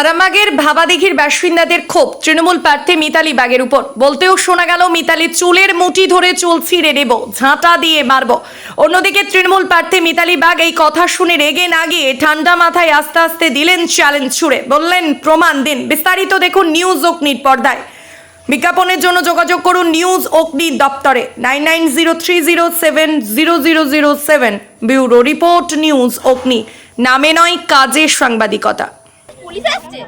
আরামবাগের ভাবাদিঘির বাসিন্দাদের ক্ষোভ। তৃণমূল প্রার্থী মিতালি বাগের উপর। বলতেও শোনা গেল, মিতালি, চুলের মুঠি ধরে চুল ছিঁড়ে নেব ঝাঁটা দিয়ে মারব। অন্যদিকে তৃণমূল প্রার্থী মিতালি বাগ এই কথা শুনে রেগে না গিয়ে ঠান্ডা মাথায় আস্তে আস্তে দিলেন চ্যালেঞ্জ ছুড়ে। বললেন, প্রমাণ দিন। বিস্তারিত দেখুন নিউজ অগ্নির পর্দায়। বিজ্ঞাপনের জন্য যোগাযোগ করুন নিউজ অগ্নি দপ্তরে। Nine nine zero three zero seven zero zero zero seven bureau report news Agni. নামে নয় কাজের সাংবাদিকতা। পুলিশ আসছে।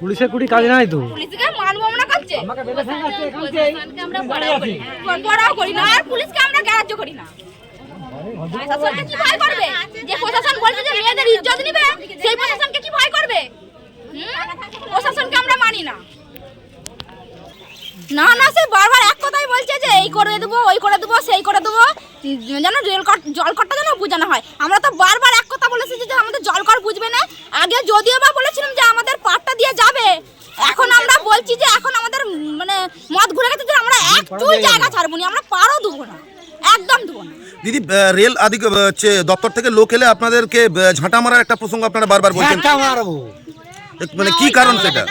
পুলিশের কুড়ি কাজ নাই তো? পুলিশকে মানবো আমরা করছে। আমরা পড়াও করি পড়াও করি না। আর পুলিশকে আমরা গ্রাহ্য করি না। প্রশাসনকে কি ভয় করবে? যে প্রশাসন বলছে যে মেয়েদের ইজ্জত নিবে সেই প্রশাসনকে কি ভয় করবে? প্রশাসনকে আমরা মানি না। না না সে বারবার এক কথাই বলছে যে এই করে দেবো ওই করে দেবো সেই করে দেবো। যেন রেল জল যেন বোঝানো হয়। আমরা তো বারবার এক কথা বলেছি যে আমাদের জল কর বুঝবে না। আগে যদিও বা বলেছিলাম যে আমাদের দিয়ে যাবে। এখন আমরা বলছি যে এখন আমাদের মানে মদ ঘুরে গেছে যে আমরা এক চুল জায়গা ছাড়বো না আমরা পারও দেবো না। একদম দেবো না। দিদি রেল আধিক হচ্ছে দপ্তর থেকে লোক এলে আপনাদেরকে ঝাঁটা মারার একটা প্রসঙ্গ আপনারা বারবার বলছেন। মানে কি কারণ সেটা?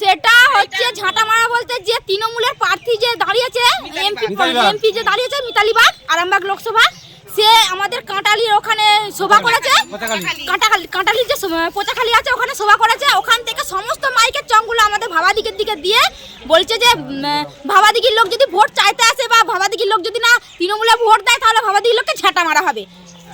সেটা হচ্ছে ঝাঁটা মারা বলতে যে তৃণমূলের প্রার্থী যে দাঁড়িয়েছে এমপি এমপি যে দাঁড়িয়েছে মিতালি বাগ আরামবাগ লোকসভা। সে আমাদের কাঁটালির ওখানে সভা করেছে? কাঁটাখালি কাঁটালির যে পোচাখালি আছে ওখানে সভা করেছে। ওখান থেকে সমস্ত মাইকের চংগুলো আমাদের ভাবাদিকের দিকে দিয়ে বলছে যে ভাবাদিঘির লোক যদি ভোট চাইতে আসে বা ভাবাদিঘির লোক যদি না তৃণমূলে ভোট দেয় তাহলে ভাবাদিঘির লোককে ঝাঁটা মারা হবে।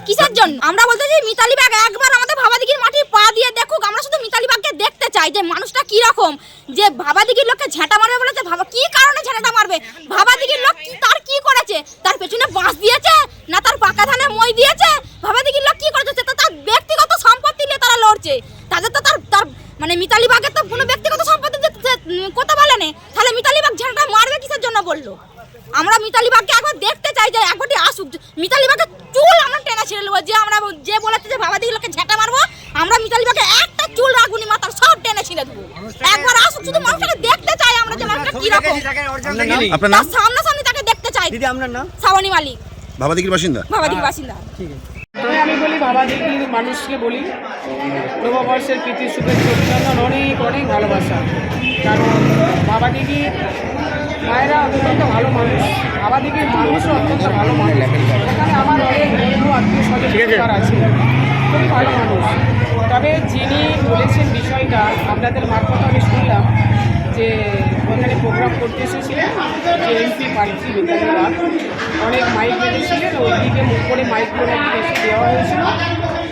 কিসের জন্য? আমরা বলতে চাই মিতালি বাগ একবার আমাদের ভাবাদিঘির মাটি পা দিয়ে দেখুক আমরা শুধু মিতালি বাগকে দেখতে চাই যে মানুষটা কি রকম যে ভাবাদিঘির লোককে ঝাঁটা মারবে বলেছে ভাবা কি কারণে ঝাঁটাটা মারবে ভাবাদিঘির লোক কি তার কি করেছে তার পেছনে বাঁশ দিয়েছে না তার পাকা ধানে মই দিয়েছে ভাবাদিঘির লোক কি করেছে সে তো তার ব্যক্তিগত সম্পত্তি নিয়ে তারা লড়ছে তাদের তো তার তার মানে মিতালি বাগের তো কোনো ব্যক্তিগত সম্পত্তি যে সে, উম, কথা বলে নে তাহলে মিতালি বাগ ঝাঁটাটা মারবে কিসের বলল আমরা মিতালি বাগকে একবার দেখতে চাই যে একবারটি আসুক। মিতালি বাগের চুল আমরা টেনে ছেড়ে নেব যে আমরা যে বলেছে যে বাবা দিগুলোকে ঝেঁটা মারবো আমরা মিতালি বাগকে একটা চুল রাখুনি মাথার সব টেনে ছিঁড়ে দেবো। একবার আসুক শুধু মানুষটাকে দেখতে চাই আমরা যে মানুষটা কীরকম আপনার নাম? তার সামনাসামনি তাকে দেখতে চাই। দিদি আপনার নাম? শ্রাবণী মালিক। ভাবাদিঘির বাসিন্দা? বাবাদির বাসিন্দা। তবে আমি বলি বাবা দিদির মানুষকে বলি নববর্ষের প্রীতি শুভেচ্ছা অভিনন্দন অনেক অনেক ভালোবাসা। কারণ বাবা দিদির মায়েরা অত্যন্ত ভালো মানুষ। দিদির মানুষও অত্যন্ত ভালো মানুষ। এখানে আমার অনেক বন্ধু আত্মীয় স্বজন আছে। খুবই ভালো মানুষ। তবে যিনি বলেছেন বিষয়টা আপনাদের মারফত আমি শুনলাম যে ওখানে প্রোগ্রাম করতে এসেছিলেন যে এমপি প্রার্থী বাগ অনেক মাইক বেঁধেছিলেন ওইদিকে মুখ করে নাকি বেশি দেওয়া হয়েছিল।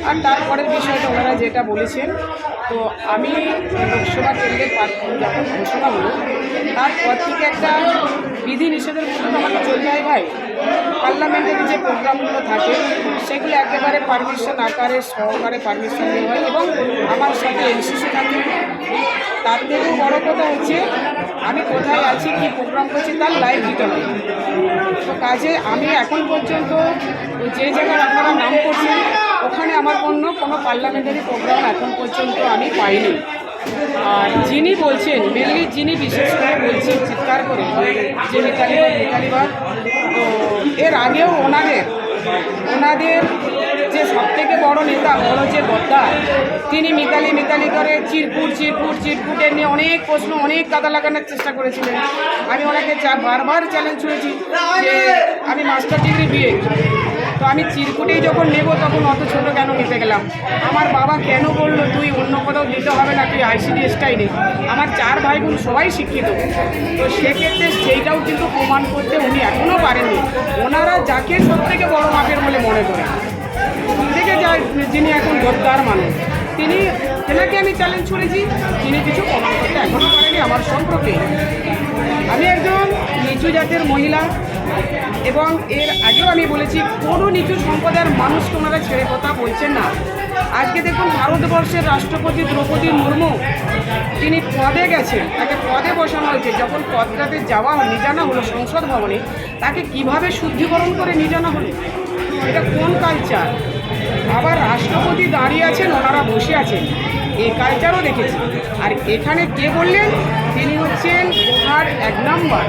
আর তারপরের বিষয়টা ওনারা যেটা বলেছেন, তো আমি লোকসভা কেন্দ্রের যখন ঘোষণা হলো, তারপর থেকে একটা বিধি নিষেধের মধ্যে আমাকে চলতে হয় ভাই। পার্লামেন্টের যে প্রোগ্রামগুলো থাকে, সেগুলো একেবারে পারমিশন আকারে, সহকারে পারমিশন দেওয়া হয় এবং আমার সাথে এনসিসি থাকে। তার থেকেও বড় কথা হচ্ছে, আমি কোথায় আছি, কি প্রোগ্রাম করছি, তার লাইভ দিতে হবে তো কাজে আমি এখন পর্যন্ত যে জায়গায় আপনারা নাম করছেন ওখানে আমার কোনো কোনো পার্লামেন্টারি প্রোগ্রাম এখন পর্যন্ত আমি পাইনি। আর যিনি বলছেন মেনলি যিনি বিশেষ করে বলছেন চিৎকার করে যে মিতালি বাগ, মিতালি বাগ, তো এর আগেও ওনাদের ওনাদের যে সবথেকে বড় নেতা বড় যে বদ্দা তিনি মিতালি মিতালি করে চিরকুট চিরকুট চিরকুটের নিয়ে অনেক প্রশ্ন অনেক কাদা লাগানোর চেষ্টা করেছিলেন। আমি ওনাকে বারবার চ্যালেঞ্জ ছুঁড়েছি যে আমি মাস্টার ডিগ্রি বিয়ে তো আমি চিরকুটেই যখন নেব তখন অত ছোট কেন নিতে গেলাম? আমার বাবা কেন বলল, তুই অন্য কোথাও দিতে হবে না, তুই আইসিডিএসটাই নেই আমার চার ভাই বোন সবাই শিক্ষিত। তো সেক্ষেত্রে সেইটাও কিন্তু প্রমাণ করতে উনি এখনও পারেননি। ওনারা যাকে সব থেকে বড় মাপের বলে মনে করেন। থেকে যায় যিনি এখন গদ্দার মানুষ। তিনি তেনাকে আমি চ্যালেঞ্জ করেছি। তিনি কিছু প্রমাণ করতে এখনও পারেনি আমার সম্পর্কে। আমি একজন নিচু জাতের মহিলা এবং এর আগেও আমি বলেছি, কোনো নিচু সম্প্রদায়ের মানুষ ওনারা ছেড়ে কথা বলছেন না। আজকে দেখুন ভারতবর্ষের রাষ্ট্রপতি দ্রৌপদী মুর্মু, তিনি পদে গেছেন। তাকে পদে বসানো হয়েছে। যখন পদটাতে যাওয়া নিয়ে জানা হলো সংসদ ভবনে, তাকে কীভাবে শুদ্ধিকরণ করে নিয়ে জানা হলো? এটা কোন কালচার আবার রাষ্ট্রপতি দাঁড়িয়ে আছেন, ওনারা বসে আছেন। এই কালচারও দেখেছি। আর এখানে কে বললেন? তিনি হচ্ছেন গোহার এক নম্বর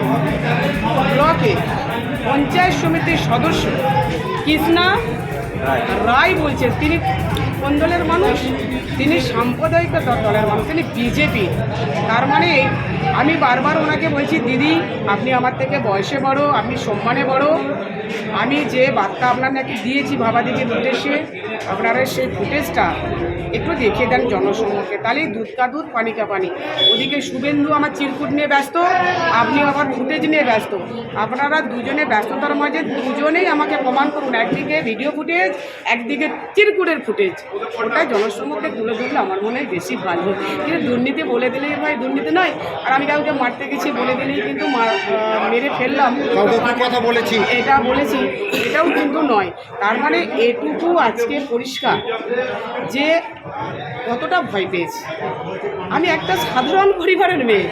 ব্লকে পঞ্চায়েত সমিতির সদস্য। কৃষ্ণা রায় বলছেন, তিনি কোন দলের মানুষ? তিনি সাম্প্রদায়িক দলের মানুষ, তিনি বিজেপি। তার মানে আমি বারবার ওনাকে বলছি, দিদি, আপনি আমার থেকে বয়সে বড়, আপনি সম্মানে বড়। আমি যে বার্তা আপনার নাকি দিয়েছি ভাবাদিকে উদ্দেশ্যে আপনারা সেই ফুটেজটা একটু দেখিয়ে দেন জনসমক্ষে তাহলেই দুধ কা দুধ পানি কা পানি। ওদিকে শুভেন্দু আমার চিরকুট নিয়ে ব্যস্ত আপনি আমার ফুটেজ নিয়ে ব্যস্ত। আপনারা দুজনে ব্যস্ততার মাঝে দুজনেই আমাকে প্রমাণ করুন একদিকে ভিডিও ফুটেজ একদিকে চিরকুটের ফুটেজ। ওটা জনসমক্ষে তুলে ধরলে আমার মনে হয় বেশি ভালো। কিন্তু দুর্নীতি বলে দিলেই ভাই দুর্নীতি নয় আর আমি কাউকে মারতে গেছি বলে দিলেই কিন্তু মেরে ফেললাম। কথা বলেছি? এটা বলেছি এটাও কিন্তু নয়। তার মানে এটুকু আজকে পরিষ্কার যে কতটা ভয় পেয়েছি। আমি একটা সাধারণ পরিবারের মেয়ে।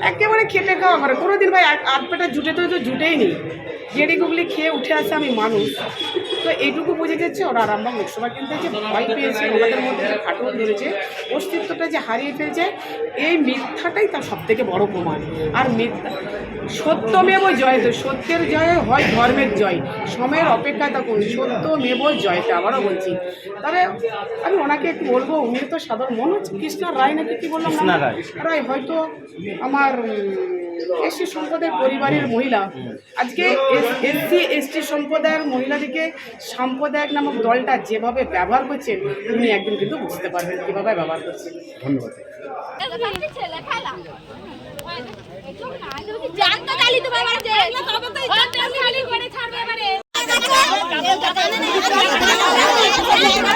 একেবারে খেটে খাওয়া করে কোনোদিন ভাই আট- পেটা জুটে তো তো জুটেই নি। গেড়ি গুগলি খেয়ে উঠে আসে আমি মানুষ। তো এইটুকু বুঝে যাচ্ছে ওরা আরামবাগ লোকসভা কেন্দ্রে যে ভয় পেয়েছে, ওনাদের মধ্যে যে ফাটল ধরেছে, অস্তিত্বটা যে হারিয়ে ফেলছে, এই মিথ্যাটাই তার সব থেকে বড় প্রমাণ। আর মিথ্যা সত্যমেব জয় তো সত্যের জয় হয় ধর্মের জয়। সময়ের অপেক্ষায় থাকুন, সত্যমেব জয়তে আবারও বলছি। তবে আমি ওনাকে একটু বলব, উনি তো সাধারণ মনে হচ্ছে কৃষ্ণা রায় নাকি কি বললাম কৃষ্ণা রায়। রায় হয়তো আমার এসসি সম্প্রদায়ের পরিবারের মহিলা। আজকে এসসি এসটি সম্প্রদায়ের মহিলাদেরকে সাম্প্রদায়িক নামক দলটা যেভাবে ব্যবহার করছে উনি একদিন কিন্তু বুঝতে পারবেন কীভাবে ব্যবহার করছে। জানতো চালিত বাবার যে তবে তো